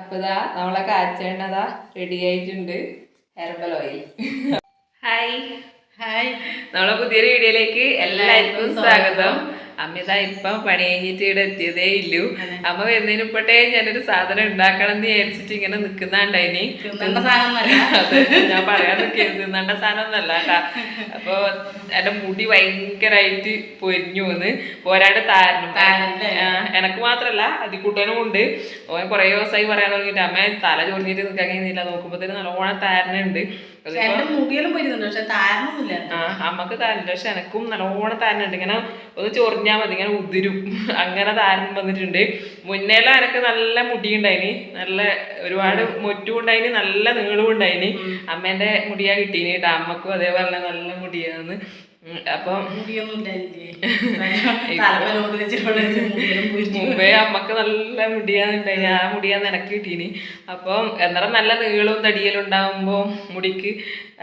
അപ്പൊ ഇതാ നമ്മളെ കാച്ചേണ്ടതാ റെഡി ആയിട്ടുണ്ട്. ഹെർബൽ ഓയിൽ ഹായ് ഹായ് നമ്മളെ പുതിയൊരു വീഡിയോയിലേക്ക് എല്ലാവർക്കും സ്വാഗതം. അമ്മിത ഇപ്പം പണി കഴിഞ്ഞിട്ട് ഇവിടെ എത്തിയതേ ഇല്ലു. അമ്മ വരുന്നതിന് ഇപ്പോട്ടെ ഞാനൊരു സാധനം ഉണ്ടാക്കണം എന്ന് വിചാരിച്ചിട്ട് ഇങ്ങനെ നിൽക്കുന്നുണ്ടായിനി ഞാൻ പറയാൻ നിൽക്കരുത്. സാധനം ഒന്നല്ല കേട്ടാ. അപ്പൊ എന്റെ മുടി ഭയങ്കരമായിട്ട് പൊരിഞ്ഞു വന്ന് പോരാണ്ട് താരനും എനക്ക് മാത്രല്ല അതിക്കൂട്ടനും ഉണ്ട്. ഓൻ കുറേ ദിവസമായി പറയാൻ തുടങ്ങിയിട്ട് അമ്മ തല ചൊറിഞ്ഞിട്ട് നിൽക്കാൻ കഴിയുന്നില്ല നോക്കുമ്പോ തന്നെ നല്ലോണം താരനുണ്ട്. അമ്മയ്ക്ക് താരനുണ്ട്. പക്ഷെ എനക്കും നല്ലോണം താരനുണ്ട്. ഇങ്ങനെ ഒന്ന് ചൊറിഞ്ഞാൽ മതി ഇങ്ങനെ ഉതിരും. അങ്ങനെ താരൻ വന്നിട്ടുണ്ട്. മുന്നേലും എനക്ക് നല്ല മുടി ഉണ്ടായിന് നല്ല ഒരുപാട് മുറ്റും ഉണ്ടായിന് നല്ല നീളവും ഉണ്ടായിന് അമ്മേന്റെ മുടിയാ കിട്ടീന് കേട്ടോ. അമ്മക്കും അതേപോലെ നല്ല മുടിയാന്ന്. അപ്പം മുമ്പേ അമ്മയ്ക്ക് നല്ല മുടിയാന്നുണ്ടായി ആ മുടിയാന്ന് എനക്ക് കിട്ടീന്. അപ്പം അന്നേരം നല്ല നീളവും തടിയലും ഉണ്ടാകുമ്പോൾ മുടിക്ക്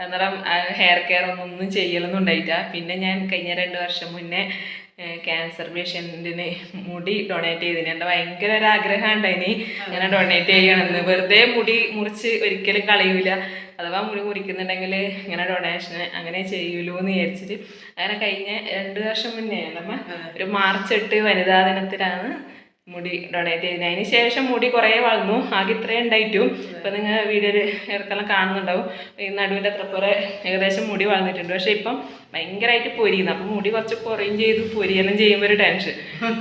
അന്നേരം ഹെയർ കെയർ ഒന്നും ഒന്നും ചെയ്യലൊന്നും ഉണ്ടായിട്ട പിന്നെ ഞാൻ കഴിഞ്ഞ രണ്ട് വർഷം മുന്നേ ക്യാൻസർ പേഷ്യന്റിന് മുടി ഡൊണേറ്റ് ചെയ്തിന്. എന്റെ ഭയങ്കര ഒരു ആഗ്രഹം ഉണ്ടായിന് ഇങ്ങനെ ഡൊണേറ്റ് ചെയ്യണമെന്ന് വെറുതെ മുടി മുറിച്ച് ഒരിക്കലും കളയൂല. അഥവാ മുടി മുറിക്കുന്നുണ്ടെങ്കിൽ ഇങ്ങനെ ഡൊണേഷൻ അങ്ങനെ ചെയ്യൂലോ എന്ന് വിചാരിച്ചിട്ട് അങ്ങനെ കഴിഞ്ഞ രണ്ട് വർഷം മുന്നേ നമ്മ ഒരു മാർച്ച് എട്ട് വനിതാ ദിനത്തിലാണ് മുടി ഡൊണേറ്റ് ചെയ്തത്. അതിന് ശേഷം മുടി കുറേ വളർന്നു. ആകെ ഇത്രയും ഉണ്ടായിട്ടും. ഇപ്പം നിങ്ങൾ വീഡിയോയിൽ ഇടക്കെല്ലാം കാണുന്നുണ്ടാവും. ഈ നടുവിന്റെ അത്ര കുറെ ഏകദേശം മുടി വളർന്നിട്ടുണ്ട്. പക്ഷെ ഇപ്പം ഭയങ്കരമായിട്ട് പൊരിയുന്നു. അപ്പം മുടി കുറച്ച് കുറയും ചെയ്ത് പൊരിയെല്ലാം ചെയ്യുമ്പോൾ ഒരു ടെൻഷൻ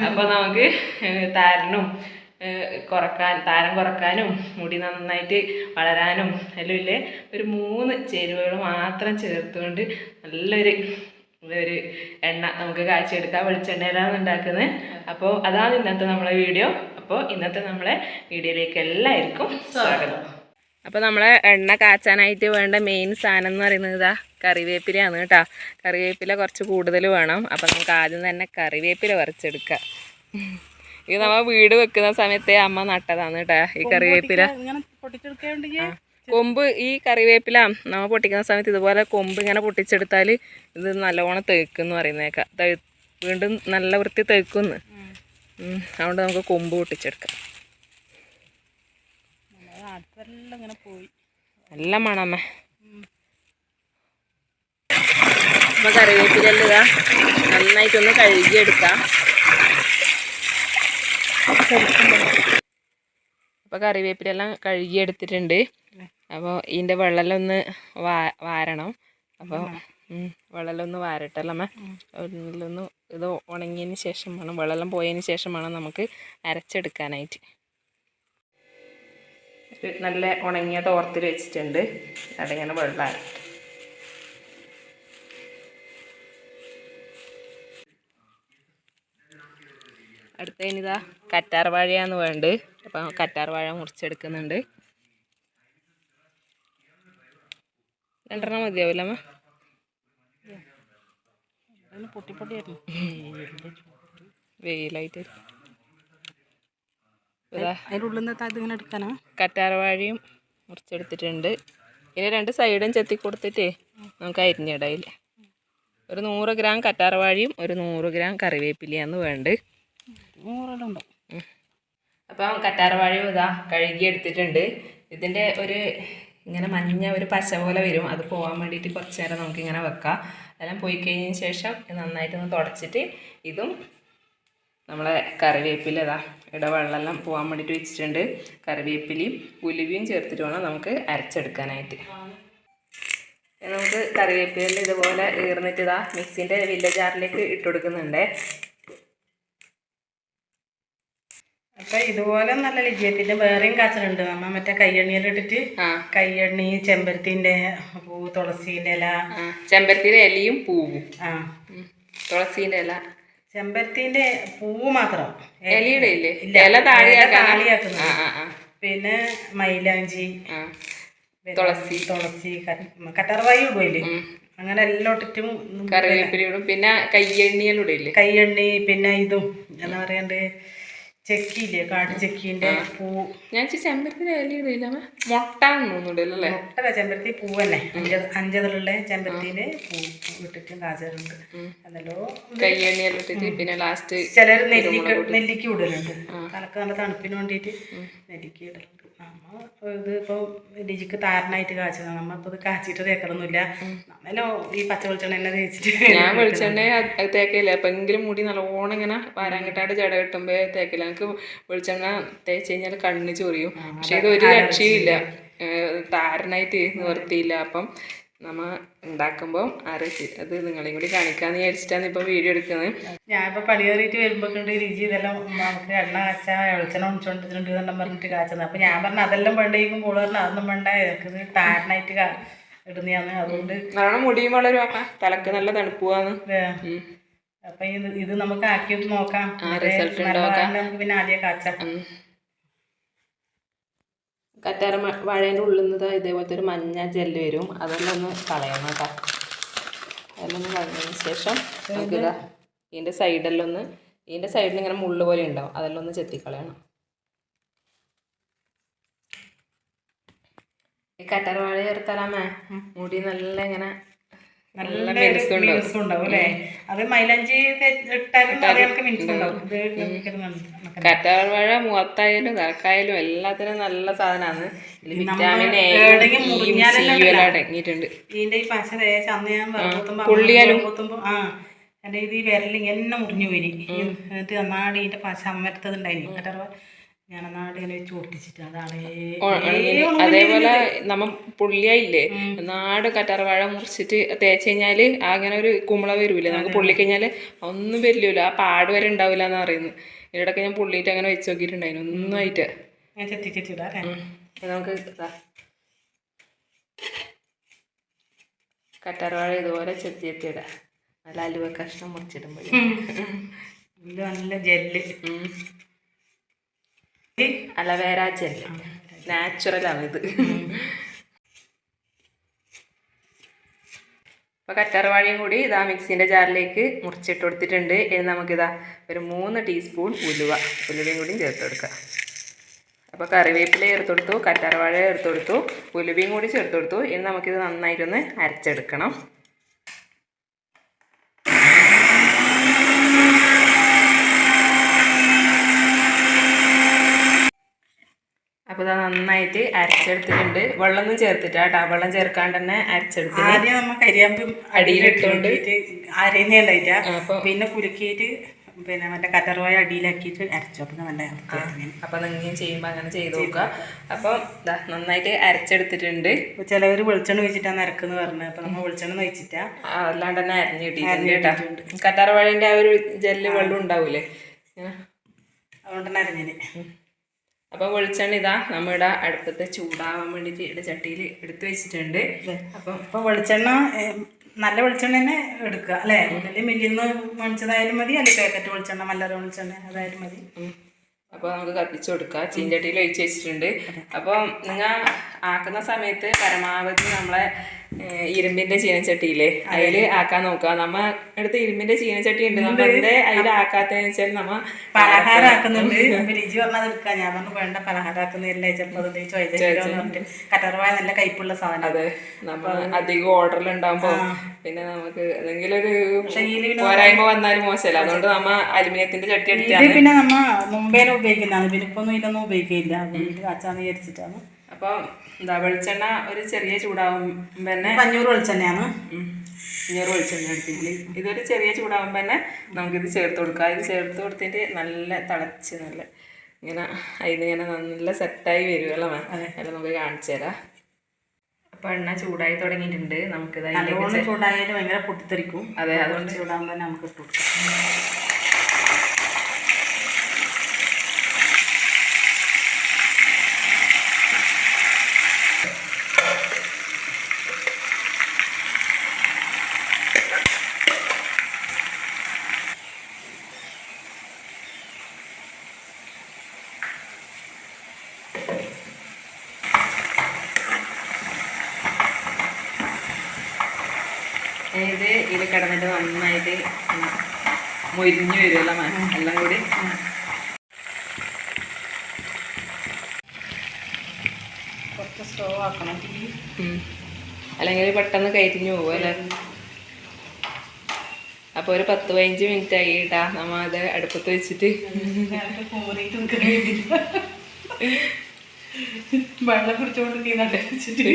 അപ്പോൾ നമുക്ക് താരനും കുറയ്ക്കാൻ താരം കുറക്കാനും മുടി നന്നായിട്ട് വളരാനും എല്ലാം ഇല്ലേ? ഒരു മൂന്ന് ചേരുവകൾ മാത്രം ചേർത്തുകൊണ്ട് നല്ലൊരു ഒരു എണ്ണ നമുക്ക് കാഴ്ചയെടുക്കാം വെളിച്ചെണ്ണയിലാണ് ഉണ്ടാക്കുന്നത്. അപ്പോൾ അതാണ് ഇന്നത്തെ നമ്മളെ വീഡിയോ. അപ്പോൾ ഇന്നത്തെ നമ്മളെ വീഡിയോയിലേക്ക് എല്ലാവർക്കും സ്വാഗതം. അപ്പോൾ നമ്മളെ എണ്ണ കാച്ചാനായിട്ട് വേണ്ട മെയിൻ സാധനം എന്ന് പറയുന്നത് ഇതാ കറിവേപ്പിലയാണ് കേട്ടോ. കറിവേപ്പില കുറച്ച് കൂടുതൽ വേണം. അപ്പോൾ നമുക്ക് ആദ്യം തന്നെ കറിവേപ്പില പറിച്ചെടുക്കാം. ഇത് നമ്മ വീട് വെക്കുന്ന സമയത്തെ അമ്മ നട്ടതാണ് കേട്ടാ ഈ കറിവേപ്പില. കൊമ്പ് ഈ കറിവേപ്പില നമ്മ പൊട്ടിക്കുന്ന സമയത്ത് ഇതുപോലെ കൊമ്പ് ഇങ്ങനെ പൊട്ടിച്ചെടുത്താൽ ഇത് നല്ലോണം തേക്കെന്ന് പറയുന്നേക്കാം. വീണ്ടും നല്ല വൃത്തി തേക്കുന്ന്. അതുകൊണ്ട് നമുക്ക് കൊമ്പ് പൊട്ടിച്ചെടുക്കാം. നല്ല മണമേ അപ്പോൾ കറിവേപ്പിലെല്ലാം ഇതാ നന്നായിട്ടൊന്ന് കഴുകിയെടുക്കാം. അപ്പോൾ കറിവേപ്പിലെല്ലാം കഴുകിയെടുത്തിട്ടുണ്ട്. അപ്പോൾ ഇതിന്റെ വെള്ളമെല്ലാം ഒന്ന് വാ വാരണം. അപ്പോൾ വെള്ളമെല്ലാം ഒന്ന് ഒന്നിലൊന്ന് ഇത് ഉണങ്ങിയതിന് ശേഷം വേണം വെള്ളം പോയതിന് ശേഷം വേണം നമുക്ക് അരച്ചെടുക്കാനായിട്ട്. നല്ല ഉണങ്ങിയ തോർത്തിൽ വെച്ചിട്ടുണ്ട്. അതിങ്ങനെ വെള്ളം അടുത്തതിനിതാ കറ്റാർ വാഴയാണ് വേണ്ടത് അപ്പം കറ്റാർ വാഴ മുറിച്ചെടുക്കുന്നുണ്ട്. രണ്ടെണ്ണം മതിയാവില്ല അമ്മ? പൊട്ടി വെയിലായിട്ട്. കറ്റാർ വാഴയും മുറിച്ചെടുത്തിട്ടുണ്ട്. ഇനി രണ്ട് സൈഡും ചെത്തി കൊടുത്തിട്ട് നമുക്ക് അരിഞ്ഞിടയില്ല ഒരു നൂറ് ഗ്രാം കറ്റാർ വാഴയും ഒരു നൂറ് ഗ്രാം കറിവേപ്പിലയാണ് വേണ്ടത് നൂറ് ഉണ്ടോ അപ്പം കറ്റാർവാഴയും ഇതാ കഴുകി എടുത്തിട്ടുണ്ട് ഇതിന്റെ ഒരു ഇങ്ങനെ മഞ്ഞ ഒരു പശ പോലെ വരും. അത് പോകാൻ വേണ്ടിയിട്ട് കുറച്ച് നേരം നമുക്കിങ്ങനെ വെക്കാം. എല്ലാം പോയി കഴിഞ്ഞതിന് ശേഷം നന്നായിട്ടൊന്ന് തുടച്ചിട്ട് ഇതും നമ്മളെ കറിവേപ്പില ഇതാ ഇവിടെ വെള്ളമെല്ലാം പോകാൻ വേണ്ടിയിട്ട് വെച്ചിട്ടുണ്ട്. കറിവേപ്പിലയും ഉലുവയും ചേർത്തിട്ട് വേണം നമുക്ക് അരച്ചെടുക്കാനായിട്ട്. നമുക്ക് കറിവേപ്പില ഇതുപോലെ ഈർന്നിട്ട് ഇതാ മിക്സിന്റെ വലിയ ജാറിലേക്ക് ഇട്ട് കൊടുക്കുന്നുണ്ട്. അപ്പൊ ഇതുപോലെ നല്ല ലിജിയത്തിന്റെ വേറെയും കാച്ചലുണ്ട്. നമ്മ മറ്റേ ആ. കയ്യെണ്ണി ചെമ്പരത്തിന്റെ പൂ തുളസീന്റെ ഇല. ചെമ്പരത്തിന്റെ ഇലയും പൂവും. ആ. തുളസീന്റെ ഇല. ചെമ്പരത്തിന്റെ പൂവ് മാത്രം. ഇലയുടെ ഇല്ല. ഇല? താളിയാക്കുന്നത്. പിന്നെ മൈലാഞ്ചി തുളസി. തുളസി കട്ടർവായി പോയില്ലേ അങ്ങനെ എല്ലാം ഇട്ടിട്ടും കറിവേപ്പിലയോടും പിന്നെ കയ്യെണ്ണിയിലൂടെ ഇല്ലേ? കയ്യെണ്ണി പിന്നെ ഇതും. എന്താ പറയണ്ടേ? ചെക്കിയില്ലേ? കാട്ടു ചെക്കീന്റെ പൂ. ഞാൻ ഇല ഇടില്ല മുട്ട തോന്നുന്നുണ്ടല്ലോ മുട്ട ചെമ്പരത്തി പൂ തന്നെ അഞ്ച അഞ്ചതിലുള്ള ചെമ്പരത്തിന്റെ പൂ ഇട്ടിട്ടും കാച്ചാറുണ്ട് കയ്യെണ്ണിയെല്ലാം ഇട്ടിട്ട് പിന്നെ ലാസ്റ്റ് ചിലർ നെല്ലിക്ക നെല്ലിക്ക ഇടലുണ്ട്. തലക്ക് നല്ല തണുപ്പിന് വേണ്ടിയിട്ട് നെല്ലിക്ക ഇടലുണ്ട്. ഇത് ഇപ്പോൾ രുചിക്ക് താരനായിട്ട് കാച്ചത് നമ്മ ഇപ്പോൾ ഇത് കാച്ചിട്ട് തേക്കലൊന്നുമില്ല. നമ്മളോ ഈ പച്ച വെളിച്ചെണ്ണ തന്നെ തേച്ചിട്ട് ഞാൻ വെളിച്ചെണ്ണ തേക്കയില്ല അപ്പം എങ്കിലും മുടി നല്ലോണം ഇങ്ങനെ വരാങ്കിട്ടാണ്ട് ജട കിട്ടുമ്പോൾ തേക്കില്ല എനിക്ക് വെളിച്ചെണ്ണ തേച്ച് കഴിഞ്ഞാൽ കണ്ണ് ചൊറിയും. പക്ഷേ ഇത് ഒരു രക്ഷയില്ല ഏഹ് താരനായിട്ട് നിവർത്തിയില്ല. അപ്പം നമ്മ ഉണ്ടാക്കുമ്പോൾ അരച്ച് അത് നിങ്ങളെയും കൂടി കാണിക്കാമെന്ന് വിചാരിച്ചിട്ടാണ് ഇപ്പോൾ വീഡിയോ എടുക്കുന്നത്. ഞാനിപ്പോൾ പടി കയറിയിട്ട് വരുമ്പോൾ രുചി ഇതെല്ലാം നമുക്ക് എണ്ണ കാച്ച വെളിച്ചെണ്ണ ഒഴിച്ചുകൊണ്ടിട്ടുണ്ട് എന്നെല്ലാം പറഞ്ഞിട്ട് കാച്ചത്. അപ്പോൾ ഞാൻ പറഞ്ഞു അതെല്ലാം വേണ്ടേക്കും പോൾ പറഞ്ഞു അതൊന്നും വേണ്ട എനിക്കിത് താരനായിട്ട് ഇടുന്നതാണ് അതുകൊണ്ട് നല്ലോണം മുടിയും വളരും. അപ്പം തലക്ക് നല്ല തണുപ്പുവാന്ന്. അപ്പം ഇത് ഇത് നമുക്ക് ആക്കി നോക്കാം. പിന്നെ ആദ്യം കാച്ചാം. കറ്റാര വാഴേന്റെ ഉള്ളിൽ നിന്ന് ഇതേപോലത്തെ ഒരു മഞ്ഞ ജെല്ല് വരും. അതെല്ലാം ഒന്ന് കളയണം കേട്ടോ. അതെല്ലാം കളഞ്ഞതിന് ശേഷം നമുക്കിതാ ഇതിന്റെ സൈഡെല്ലാം ഒന്ന് ഇതിന്റെ സൈഡിൽ ഇങ്ങനെ മുള്ള് പോലെ ഉണ്ടാവും. അതെല്ലാം ഒന്ന് ചെത്തിക്കളയണം. ഈ കറ്റാറ വാഴ ചേർത്താലാമേ? മുടി നല്ല ഇങ്ങനെ നല്ല മിനുസും ഉണ്ടാവും അല്ലേ? അത് മൈലഞ്ചി ഇട്ടാലും അറിയാൾക്ക് മിനുസും ഉണ്ടാവും ഇത് നമുക്കിത് കറ്റാർ വാഴ മുഖത്തായാലും നിറക്കായാലും എല്ലാത്തിനും നല്ല സാധനമാണ് വിറ്റാമിൻ എ അടങ്ങിയിട്ടുണ്ട് ഇതിന്റെ ഈ പശ തേച്ച് അന്ന് ഞാൻ വെറുതെ പൊള്ളിയാലും? കുത്തുമ്പോ ആ എന്റെ ഇത് ഈ വിരലിങ്ങനെ മുറിഞ്ഞു പോയി. എന്നിട്ട് നന്നാടി ഇതിന്റെ പശ അമ്മരത്തതുണ്ടായിനി ഉണ്ടായിരുന്നു ഞാൻ അതേപോലെ നമ്മ പുള്ളിയായില്ലേ? നാട് കറ്റാർവാഴ മുറിച്ചിട്ട് തേച്ച് കഴിഞ്ഞാൽ അങ്ങനെ ഒരു കുമ്പള വരൂല്ലേ നമുക്ക് പുള്ളി കഴിഞ്ഞാൽ ഒന്നും വരില്ല ആ പാട് വരെ ഉണ്ടാവില്ല എന്ന് പറയുന്നു ഇവിടൊക്കെ ഞാൻ പുള്ളിട്ട് അങ്ങനെ വെച്ച് നോക്കിയിട്ടുണ്ടായിരുന്നു. ഒന്നും ആയിട്ട്. നമുക്ക്. കറ്റാർവാഴ ഇതുപോലെ ചെത്തി എത്തിയിടാം നല്ല അലുവ കഷ്ണം മുറിച്ചിടുമ്പോൾ നല്ല ജെല്ല്. അലവേര ജെല്ല് നാച്ചുറലാണ് ഇത്. അപ്പോൾ കറ്റാർവാഴയും കൂടി ഇതാ മിക്സിന്റെ ജാറിലേക്ക് മുറിച്ചിട്ട് കൊടുത്തിട്ടുണ്ട്. ഇനി നമുക്കിതാ ഒരു മൂന്ന് ടീസ്പൂൺ ഉലുവ. ഉലുവയും കൂടി ചേർത്ത് കൊടുക്കുക അപ്പോൾ കറിവേപ്പില ചേർത്ത് കൊടുത്തു കറ്റാർവാഴ ചേർത്ത് കൊടുത്തു ഉലുവയും കൂടി ചേർത്ത് കൊടുത്തു. ഇനി നമുക്കിത് നന്നായിട്ടൊന്ന് അരച്ചെടുക്കണം. അപ്പോൾ ഇതാ നന്നായിട്ട് അരച്ചെടുത്തിട്ടുണ്ട്. വെള്ളമൊന്നും ചേർത്തിട്ടാ കേട്ടോ. വെള്ളം ചേർക്കാണ്ട് തന്നെ അരച്ചെടുത്തു ആദ്യം നമ്മൾ കരിയാമ്പ് അടിയിലിട്ടുകൊണ്ട് അരയുന്നുണ്ടായിട്ടാ അപ്പോൾ പിന്നെ കുലുക്കിയിട്ട് പിന്നെ മറ്റേ കറ്റർവായ അടിയിലാക്കിയിട്ട് അരച്ചു. അപ്പം നല്ല. അപ്പം നിങ്ങൾ ചെയ്യുമ്പോൾ അങ്ങനെ ചെയ്ത് നോക്കുക. അപ്പം നന്നായിട്ട് അരച്ചെടുത്തിട്ടുണ്ട്. ഇപ്പൊ ചിലവർ വെളിച്ചെണ്ണ ഒഴിച്ചിട്ടാണ് അരക്കെന്ന് പറഞ്ഞത്. അപ്പം നമ്മൾ വെളിച്ചെണ്ണ ഒഴിച്ചിട്ടാ ആ, അല്ലാണ്ട് തന്നെ അരിഞ്ഞ് കിട്ടിയിട്ടുണ്ട് കേട്ടോ. കറ്റാർവാഴന്റെ ആ ഒരു ജെല്ല് വെള്ളം ഉണ്ടാവൂലേ? അതുകൊണ്ട് തന്നെ അരിഞ്ഞിന് അപ്പോൾ വെളിച്ചെണ്ണ ഇതാ നമ്മുടെ അടുപ്പത്ത് ചൂടാവാൻ വേണ്ടിയിട്ട് ഇവിടെ ചട്ടിയിൽ എടുത്തു വെച്ചിട്ടുണ്ട്. അപ്പം അപ്പോൾ വെളിച്ചെണ്ണ നല്ല വെളിച്ചെണ്ണ തന്നെ എടുക്കുക അല്ലേ? അല്ലെങ്കിൽ മില്ലിന്ന് മേടിച്ചതായാലും മതി അല്ലെങ്കിൽ പാക്കറ്റ് വെളിച്ചെണ്ണ നല്ല വെളിച്ചെണ്ണ അതായാലും മതി. അപ്പോൾ നമുക്ക് കത്തിച്ചു കൊടുക്കാം. ചീൻചട്ടിയിൽ ഒഴിച്ച് വെച്ചിട്ടുണ്ട്. അപ്പോൾ നിങ്ങൾ ആക്കുന്ന സമയത്ത് പരമാവധി നമ്മളെ ഇരുമ്പിന്റെ ചീനച്ചട്ടിയില്ലേ? അതിൽ ആക്കാൻ നോക്കുക നമ്മ അടുത്ത് ഇരുമ്പിന്റെ ചീനച്ചട്ടി ഉണ്ട്. നമ്മ എന്തേ അതിൽ ആക്കാത്തതെന്ന് വെച്ചാൽ നമ്മ പലഹാരം. ആക്കുന്നുണ്ട് രുചി പറഞ്ഞത് എടുക്കാം. ഞാൻ പറഞ്ഞു വേണ്ട പലഹാരം ആക്കുന്നില്ല ചിലപ്പോൾ കറ്റർവായ നല്ല കയ്പുള്ള സാധനം അതെ. നമ്മ അധികം ഓർഡറിൽ ഉണ്ടാകുമ്പോ പിന്നെ നമുക്ക് എന്തെങ്കിലും ഒരു പോരായ്മ വന്നാലും മോശമല്ല? അതുകൊണ്ട് നമ്മ അലുമിനിയത്തിന്റെ ചട്ടി എടുത്തു എടുത്താണ് പിന്നെ നമ്മ മുമ്പേനെ ഉപയോഗിക്കുന്നതാണ്. പിന്നെ ഇപ്പൊ ഒന്നും ഇതൊന്നും ഉപയോഗിക്കില്ല അച്ചാന്ന് വിചാരിച്ചിട്ടാണ്. അപ്പൊ എന്താ വെളിച്ചെണ്ണ ഒരു ചെറിയ ചൂടാവുമ്പോ തന്നെ അഞ്ഞൂറ് വെളിച്ചെണ്ണയാണ് അഞ്ഞൂറ് വെളിച്ചെണ്ണ എടുത്തിട്ട് ഇതൊരു ചെറിയ ചൂടാവുമ്പോൾ തന്നെ നമുക്കിത് ചേർത്ത് കൊടുക്കാം. ഇത് ചേർത്ത് കൊടുത്തിട്ട് നല്ല തിളച്ച് നല്ല ഇങ്ങനെ അതിനിങ്ങനെ നല്ല സെറ്റായി വരുമല്ലോ മാം? അല്ല നമുക്ക് കാണിച്ചു തരാം. അപ്പോൾ എണ്ണ ചൂടായി തുടങ്ങിയിട്ടുണ്ട്. നമുക്കിത് ചൂടായാലും ഭയങ്കര പൊട്ടിത്തെറിക്കും. അതെ അതുകൊണ്ട് ചൂടാകുമ്പോൾ തന്നെ നമുക്ക് ഇട്ട് കൊടുക്കാം ഇത് ഇതിൽ കിടന്നിട്ട് നന്നായിട്ട് ഇങ്ങനെ മൊരിഞ്ഞ് വരുമല്ലോ മാം എല്ലാം കൂടി കുറച്ച് സ്റ്റോ ആക്കണം തീ അല്ലെങ്കിൽ പെട്ടെന്ന് കരിഞ്ഞു പോകും അല്ലേ? അപ്പോൾ ഒരു പത്ത് പതിനഞ്ച് മിനിറ്റ് ആയി കേട്ടാ നമ്മ അത് അടുപ്പത്ത് വെച്ചിട്ട്. വെള്ളം കുടിച്ചോണ്ട് നീ കുടിച്ചോണ്ടിരിക്കുന്നുണ്ട് വെച്ചിട്ട്.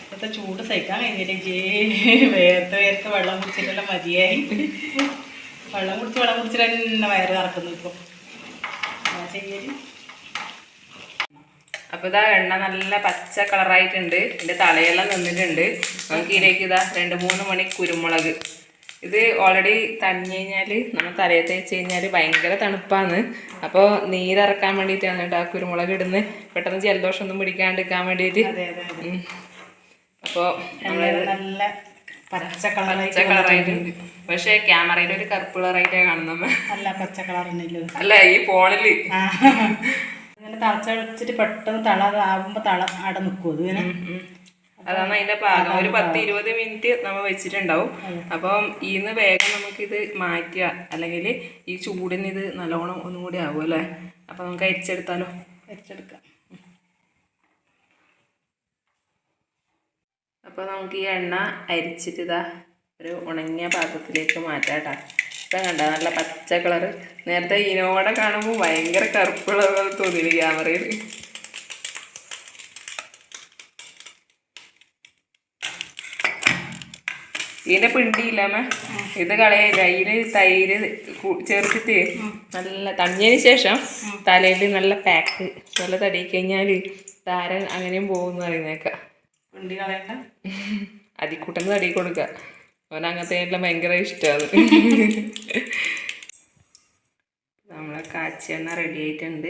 ഇപ്പോഴത്തെ ചൂട് സഹിക്കാൻ കഴിഞ്ഞില്ലേ. വേർത്ത് വേർത്ത് വെള്ളം കുടിച്ചിട്ടെല്ലാം മതിയായി. വെള്ളം കുടിച്ച് വെള്ളം കുടിച്ചിട്ട് തന്നെ വയറ് നടക്കുന്നു ഇപ്പോൾ എന്താ ചെയ്യൽ? അപ്പൊ ഇതാ എണ്ണ നല്ല പച്ച കളറായിട്ടുണ്ട് ഇതിന്റെ തലയെല്ലാം നിന്നിട്ടുണ്ട്. നമുക്ക് ഇതിലേക്ക് ഇതാ രണ്ട് മൂന്ന് മണി കുരുമുളക്. ഇത് ഓൾറെഡി തണിഞ്ഞു കഴിഞ്ഞാൽ നമ്മൾ തലയെ തേച്ച് കഴിഞ്ഞാൽ ഭയങ്കര തണുപ്പാണ്. അപ്പോൾ നീരിറക്കാൻ വേണ്ടിയിട്ടാണ് കേട്ടോ ആ കുരുമുളക് ഇടുന്നത് പെട്ടെന്ന് ജലദോഷം ഒന്നും പിടിക്കാണ്ടിരിക്കാൻ വേണ്ടിയിട്ട്. അതെ അതെ അതെ. അപ്പോൾ നല്ല പച്ച കളർ പച്ച കളറായിട്ടുണ്ട് പക്ഷേ ക്യാമറയിൽ ഒരു കറുപ്പ് കളറായിട്ടാണ് കാണുന്നത്. നല്ല പച്ച കളറുണ്ടല്ലോ അല്ല ഈ. ഇങ്ങനെ തളച്ചടിച്ചിട്ട് പെട്ടെന്ന് തള ആവുമ്പോൾ തള അട നിൽക്കും അത് ഇങ്ങനെ അതാണ് അതിന്റെ പാകം. ഒരു പത്ത് ഇരുപത് മിനിറ്റ് നമ്മൾ വെച്ചിട്ടുണ്ടാവും. അപ്പം ഇന്ന് വേഗം നമുക്കിത് മാറ്റുക. അല്ലെങ്കിൽ ഈ ചൂടിന് ഇത് നല്ലോണം ഒന്നും കൂടി ആവും അല്ലേ? അപ്പൊ നമുക്ക് അരിച്ചെടുത്താലോ? അരിച്ചെടുക്കാം. അപ്പൊ നമുക്ക് ഈ എണ്ണ അരിച്ചിട്ട് ഇതാ ഒരു ഉണങ്ങിയ പാത്രത്തിലേക്ക് മാറ്റാം കേട്ടോ. ഇപ്പം കണ്ട. നല്ല പച്ച കളറ്. നേരത്തെ ഇനോടെ കാണുമ്പോൾ ഭയങ്കര കറുപ്പുള്ള പോലെ തോന്നിയില്ല ക്യാമറയിൽ. ഇതിന്റെ പിണ്ടിയില്ല ഇത് കളയില്ല. ഇതിൽ തൈര് ചേർത്തിട്ട് നല്ല തണിഞ്ഞതിന് ശേഷം തലയിൽ നല്ല പാക്ക്. നല്ല തടി കഴിഞ്ഞാൽ താരൻ അങ്ങനെയും പോകുന്നു പറയുന്നേക്കാം. പിണ്ടി കളയണ്ട. അതിക്കൂട്ടന്ന് തടി കൊടുക്കുക അവൻ അങ്ങനത്തെ എല്ലാം ഭയങ്കര ഇഷ്ടമാണ് നമ്മളെ കാച്ചിയെണ്ണ റെഡി ആയിട്ടുണ്ട്.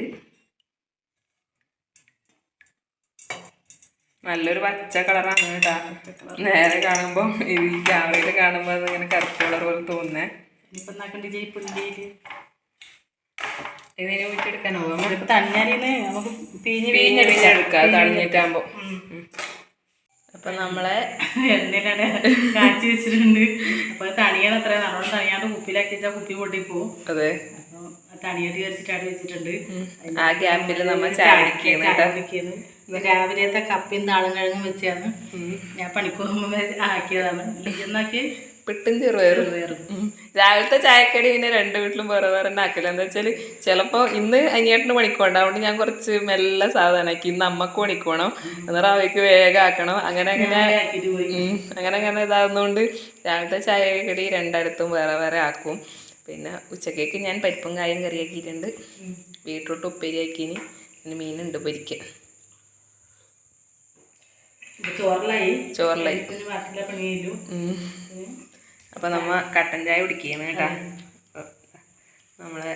നല്ലൊരു പച്ച കളറാണ് കേട്ടാ. നേരെ കാണുമ്പോൾ ഈ ക്യാമറയിൽ കാണുമ്പോൾ ഇങ്ങനെ കറുപ്പ് കളർ പോലെ തോന്നുന്നേ. ഇതിനെ പോകാം ഇതിപ്പോൾ തണ്ണീരിന്ന് നമുക്ക് പിഴിഞ്ഞ് പിഴിഞ്ഞ് പിഴിഞ്ഞെടുക്കാം തണിഞ്ഞിട്ടാകുമ്പോൾ. അപ്പൊ നമ്മളെ എണ്ണയിലാണ് കാച്ചി വെച്ചിട്ടുണ്ട്? അപ്പൊ തണിയാണ് അത്ര. നമ്മളെ തണിയാണ്ട് കുപ്പിയിലാക്കി വെച്ചാൽ കുപ്പി പൊട്ടിപ്പോവും അതെ. അവിടെ വെച്ചിട്ടുണ്ട്. ആ ഗ്യാപ്പിൽ നമ്മൾ കുടിക്കുന്നത് രാവിലത്തെ കപ്പിയും താളും കഴുകും വെച്ചാണ്. ഞാൻ പണിക്ക് പോകുമ്പോൾ ആക്കിയതാണ്. എന്നാക്കി പിട്ടും ചെറുപയറും. രാവിലത്തെ ചായക്കടി പിന്നെ രണ്ട് വീട്ടിലും വേറെ വേറെ ആക്കല എന്താ വെച്ചാൽ ചിലപ്പോ ഇന്ന് അനിയേട്ടന് പണിക്കോണ്ട. അതുകൊണ്ട് ഞാൻ കുറച്ച് മെല്ലെ സാധനമാക്കി ഇന്ന് അമ്മയ്ക്ക് പണിക്കോണം. എന്നിട്ട് അവയ്ക്ക് വേഗം ആക്കണം. അങ്ങനെ അങ്ങനെ. അങ്ങനെ അങ്ങനെ ഇതാകുന്നതുകൊണ്ട് രാവിലത്തെ ചായക്കടി രണ്ടിടത്തും വേറെ വേറെ ആക്കും. പിന്നെ ഉച്ചക്കേക്ക് ഞാൻ പരിപ്പും കായും കറിയാക്കിയിട്ടുണ്ട്. ബീട്രൂട്ട് ഉപ്പേരി ആക്കിന് പിന്നെ മീനുണ്ട് പൊരിക്കാൻ. ചോറിലായി. ചോറിലായി. അപ്പൊ നമ്മ കട്ടൻ ചായ കുടിക്കുകയാണ് കേട്ടോ. നമ്മളെ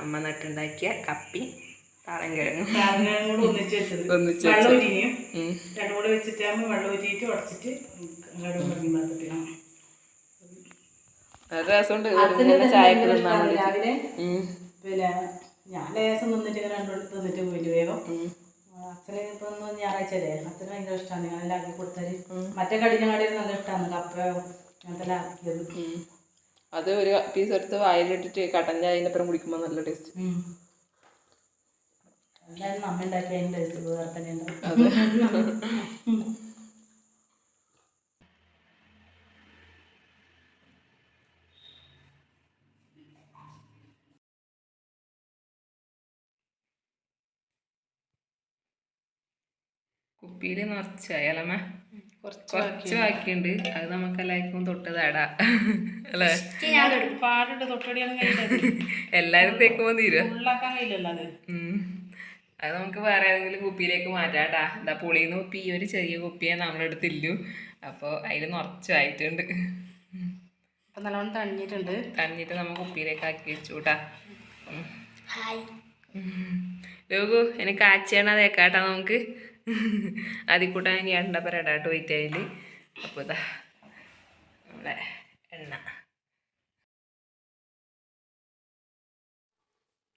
അമ്മ നട്ടുണ്ടാക്കിയ കപ്പി താളം കിഴങ്ങും. ഒന്നിച്ച് വെച്ചത്. ഒന്നിച്ച് വെള്ളം ഊറ്റിനെയും. ഉം. രണ്ടും കൂടെ വെച്ചിട്ടാകുമ്പോൾ വെള്ളം ഊറ്റിയിട്ട് ഉടച്ചിട്ട് പറിഞ്ഞു നല്ല രസമുണ്ട്. രാവിലെ? പിന്നെ ഞാൻ ലേസം നിന്നിട്ട് ഇങ്ങനെ രണ്ടു നിന്നിട്ട് പോയിട്ട് വേഗം. അച്ഛന് ഇപ്പൊ ഒന്ന് ഞായറാഴ്ച അല്ലേ അച്ഛന് ഭയങ്കര ഇഷ്ടമാണ് ഞാൻ എല്ലാം ആക്കി കൊടുത്താൽ മറ്റേ കടിനെ കടി നല്ല ഇഷ്ടമാണ് കപ്പ അത് ഒരു പീസ് എടുത്ത് വായിലിട്ടിട്ട് കട്ടൻ ചായന്റെ അപ്പുറം കുടിക്കുമ്പോൾ നല്ല ടേസ്റ്റ്. എന്തായാലും നമ്മ ഉണ്ടാക്കി അതിന്റെ ടേസ്റ്റ് വേറെ തന്നെ ഉണ്ടാവും അതെ കുപ്പിയിൽ നിറച്ചായാലമ്മ കുറച്ച് ബാക്കിയുണ്ട് അത് നമുക്ക് എല്ലാവർക്കും തൊട്ട് തടാ അല്ലേ തൊട്ടടിയാണ് എല്ലാരും തേക്കുമ്പോ കഴിയില്ലല്ലോ അത്. നമുക്ക് വേറെ ഏതെങ്കിലും കുപ്പിയിലേക്ക് മാറ്റാട്ടാ. എന്താ പുളിന്ന് കുപ്പി ഈ ഒരു ചെറിയ കുപ്പിയെ നമ്മളെടുത്തില്ലു അപ്പോൾ അതിൽ നിറച്ചായിട്ടുണ്ട് അപ്പൊ നല്ലോണം തണിഞ്ഞിട്ടുണ്ട് നമ്മ നമ്മൾ കുപ്പിയിലേക്ക് ആക്കി വെച്ചു കേട്ടാ ലോകു എനിക്ക് കാച്ചേണ തേക്കാട്ടാ നമുക്ക്. അതിൽ കൂട്ടാൻ ഇനി എണ്ണ പരടാട്ട് പോയിട്ട് അതിൽ അപ്പോൾ ഇതാ നമ്മളെ എണ്ണ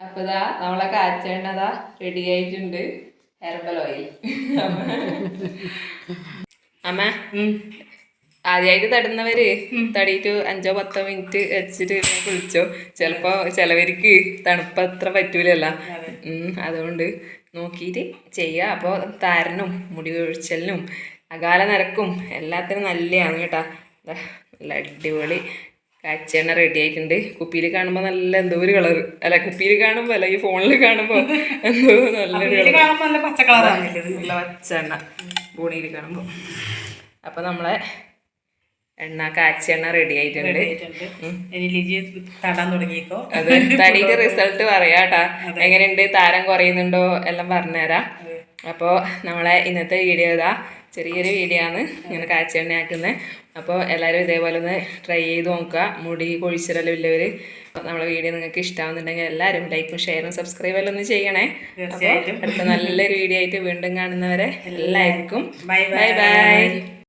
അപ്പോൾ ഇതാ നമ്മളെ കാച്ചേണ്ടതാ റെഡി ആയിട്ടുണ്ട്. ഹെർബൽ ഓയിൽ അമ്മ ആദ്യമായിട്ട് തടുന്നവര് തടിയിട്ട് അഞ്ചോ പത്തോ മിനിറ്റ് വെച്ചിട്ട് കുളിച്ചോ. ചിലപ്പോ ചിലവർക്ക് തണുപ്പ് അത്ര പറ്റൂലല്ല അതുകൊണ്ട് നോക്കിയിട്ട് ചെയ്യുക അപ്പോൾ താരനും മുടി ഒഴിച്ചലിനും അകാല നിരക്കും എല്ലാത്തിനും നല്ലതാണ് കേട്ടോ. നല്ല അടിപൊളി കാച്ചെണ്ണ റെഡി ആയിട്ടുണ്ട്. കുപ്പിയിൽ കാണുമ്പോൾ നല്ല എന്തോ ഒരു കളർ അല്ല കുപ്പിയിൽ കാണുമ്പോൾ അല്ല ഈ ഫോണിൽ കാണുമ്പോൾ എന്തോ നല്ല പച്ച കളറാണ് പച്ചെണ്ണ. പൂണിയിൽ കാണുമ്പോൾ അപ്പോൾ നമ്മളെ എണ്ണ കാച്ചെണ്ണ റെഡി ആയിട്ടുണ്ട്. അത് തടിയിട്ട് റിസൾട്ട് പറയാട്ടാ. എങ്ങനെയുണ്ട്? താരം കുറയുന്നുണ്ടോ? എല്ലാം പറഞ്ഞുതരാം. അപ്പോൾ നമ്മളെ ഇന്നത്തെ വീഡിയോ ഇതാ. ചെറിയൊരു വീഡിയോ ആണ് ഇങ്ങനെ കാച്ചെണ്ണ ആക്കുന്നത് അപ്പോൾ എല്ലാവരും ഇതേപോലെ ഒന്ന് ട്രൈ ചെയ്ത് നോക്കുക. മുടി കൊഴിച്ചിലെല്ലാം ഇല്ലവർ നമ്മളെ വീഡിയോ നിങ്ങൾക്ക് ഇഷ്ടമാവുന്നുണ്ടെങ്കിൽ എല്ലാവരും ലൈക്കും ഷെയറും സബ്സ്ക്രൈബ് എല്ലാം ഒന്ന് ചെയ്യണേ. അപ്പോൾ അടുത്ത നല്ലൊരു വീഡിയോ ആയിട്ട് വീണ്ടും കാണുന്നവരെ എല്ലാവർക്കും. Bye bye bye